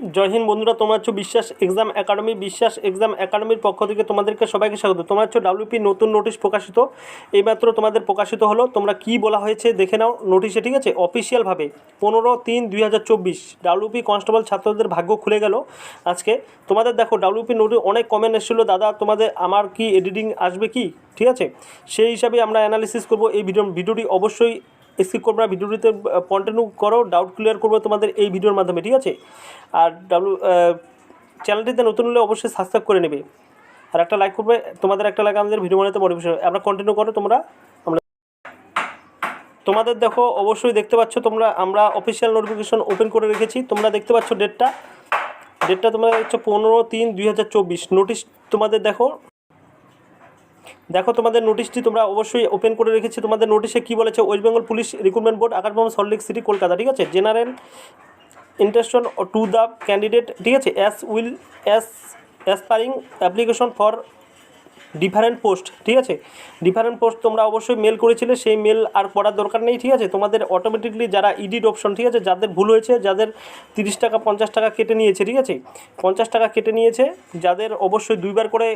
জয় হিন্দ বন্ধুরা, তোমরা হচ্ছে বিশ্বাস এক্সাম একাডেমি, বিশ্বাস এক্সাম একাডেমির পক্ষ থেকে তোমাদেরকে সবাইকে স্বাগত। তোমার হচ্ছে ডাব্লিউপি নতুন নোটিশ প্রকাশিত। এইমাত্র তোমাদের প্রকাশিত হলো, তোমরা কি বলা হয়েছে দেখে নাও নোটিশে, ঠিক আছে? অফিসিয়ালভাবে পনেরো তিন দুই হাজার চব্বিশ, ডাব্লিউপি কনস্টেবল ছাত্রদের ভাগ্য খুলে গেল আজকে। তোমাদের দেখো, ডাব্লিউপি নোটিশ অনেক কমেন্ট এসেছিল, দাদা, তোমাদের আমার কি এডিটিং আসবে কি? ঠিক আছে? সেই হিসাবে আমরা অ্যানালিসিস করব। এই ভিডিও ভিডিওটি অবশ্যই স্কিপ করব না, ভিডিওটিতে কন্টিনিউ করো ডাউট ক্লিয়ার করব তোমাদের এই ভিডিওর মাধ্যমে, ঠিক আছে? আর ডাব্লু চ্যানেলটিতে নতুন হলে অবশ্যই সাবস্ক্রাইব করে নেবে। আর একটা লাইক করবে, তোমাদের একটা লাইক আমাদের ভিডিও বানাতে মোটিভেশন আমরা কন্টিনিউ করো, তোমরা, আমরা তোমাদের দেখো, অবশ্যই দেখতে পাচ্ছ তোমরা, আমরা অফিসিয়াল নোটিফিকেশন ওপেন করে রেখেছি। তোমরা দেখতে পাচ্ছ ডেটটা ডেটটা তোমরা হচ্ছে পনেরো তিন দুই নোটিশ তোমাদের দেখো দেখো তোমাদের নোটিশটি তোমরা অবশ্যই ওপেন করে রেখেছি। তোমাদের নোটিশে কী বলেছে? West Bengal police recruitment board আকাশবাম Salt Lake city Kolkata ঠিক আছে? General instruction to the candidate ঠিক আছে? As will as aspiring application for different post ঠিক আছে? ডিফারেন্ট পোস্ট তোমরা অবশ্যই মেল করেছিলে, সেই মেল আর পড়ার দরকার নেই, ঠিক আছে? তোমাদের অটোমেটিকলি যারা ইডিট অপশন ঠিক আছে? যাদের ভুল হয়েছে, যাদের তিরিশ টাকা, পঞ্চাশ টাকা কেটে নিয়েছে, ঠিক আছে? পঞ্চাশ টাকা কেটে নিয়েছে, যাদের অবশ্যই দুইবার করে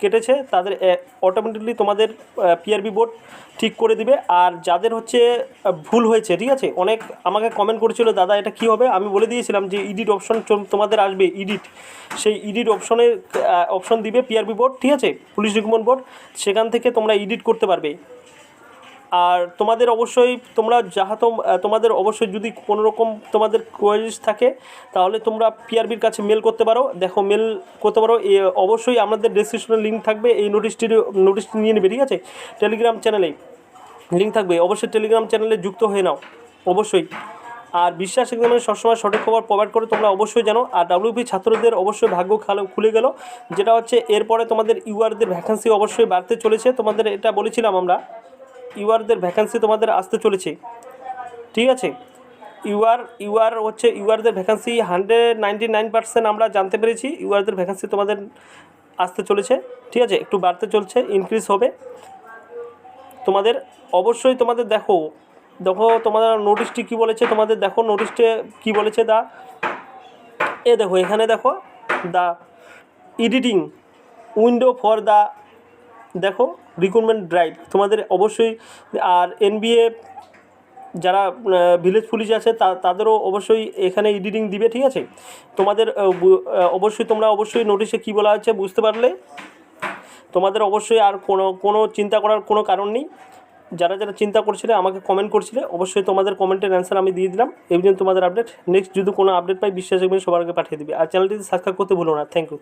কেটেছে, তাদের অটোমেটিকলি তোমাদের পিআরবি বোর্ড ঠিক করে দিবে। আর যাদের হচ্ছে ভুল হয়েছে, ঠিক আছে? অনেক আমাকে কমেন্ট করেছিল, দাদা, এটা কি হবে? আমি বলে দিয়েছিলাম যে ইডিট অপশন তোমাদের আসবে ইডিট সেই ইডিট অপশনের অপশন দিবে পিআরবি বোর্ড ঠিক আছে? পুলিশ রিকমেন্ড বোর্ড সেখান থেকে তোমরা ইডিট করতে পারবে। আর তোমাদের অবশ্যই, তোমরা যাহা তোম- তোমাদের অবশ্যই যদি কোনো রকম তোমাদের কোয়ারিজ থাকে, তাহলে তোমরা পিআরবির কাছে মেল করতে পারো। দেখো মেল করতে পারো। এ, অবশ্যই আমাদের ডেসক্রিপশনে লিঙ্ক থাকবে। এই নোটিশটির নোটিশটি নিয়ে নেবে, ঠিক আছে? টেলিগ্রাম চ্যানেলে লিঙ্ক থাকবে। অবশ্যই টেলিগ্রাম চ্যানেলে যুক্ত হয়ে নাও। অবশ্যই। আর বিশ্বাস এক্সামে সবসময় সঠিক খবর প্রোভাইড করে তোমরা অবশ্যই জানো। আর ডাব্লিউপি ছাত্রদের অবশ্যই ভাগ্য খালে- খুলে গেল। যেটা হচ্ছে, এরপরে তোমাদের ইউআরদের ভ্যাকান্সি অবশ্যই বাড়তে চলেছে। তোমাদের এটা বলেছিলাম আমরা। ইউআরদের ভ্যাকান্সি তোমাদের আসতে চলেছে। ঠিক আছে? ইউআর ইউআর হচ্ছে ইউআরদের vacancy hundred ninety nine percent আমরা জানতে পেরেছি। ইউআরদের ভ্যাকান্সি তোমাদের আসতে চলেছে। ঠিক আছে? একটু বাড়তে চলছে ইনক্রিজ হবে। তোমাদের অবশ্যই তোমাদের দেখো দেখো তোমাদের নোটিশটি কী বলেছে? তোমাদের দেখো নোটিশটে কী বলেছে দা? এ দেখো, এখানে দেখো the editing window for the দেখো রিক্রুটমেন্ট ড্রাইভ তোমাদের অবশ্যই, আর এনবিএ যারা ভিলেজ পুলিশ আছে তাদেরও অবশ্যই এখানে এডিটিং দিবে, ঠিক আছে? তোমাদের অবশ্যই তোমরা অবশ্যই নোটিশে কী বলা হচ্ছে বুঝতে পারলে। তোমাদের অবশ্যই আর কোনো কোনো চিন্তা করার কোনো কারণ নেই। যারা যারা চিন্তা করছিলে, আমাকে কমেন্ট করছিলে, অবশ্যই তোমাদের কমেন্টের অ্যান্সার আমি দিয়ে দিলাম। এই জন্য তোমাদের আপডেট নেক্সট যদি কোনো আপডেট পাই, বিশ্বাস সবার আগে পাঠিয়ে দিবে। আর চ্যানেলটিতে সাবস্ক্রাইব করতে ভুলো না। Thank you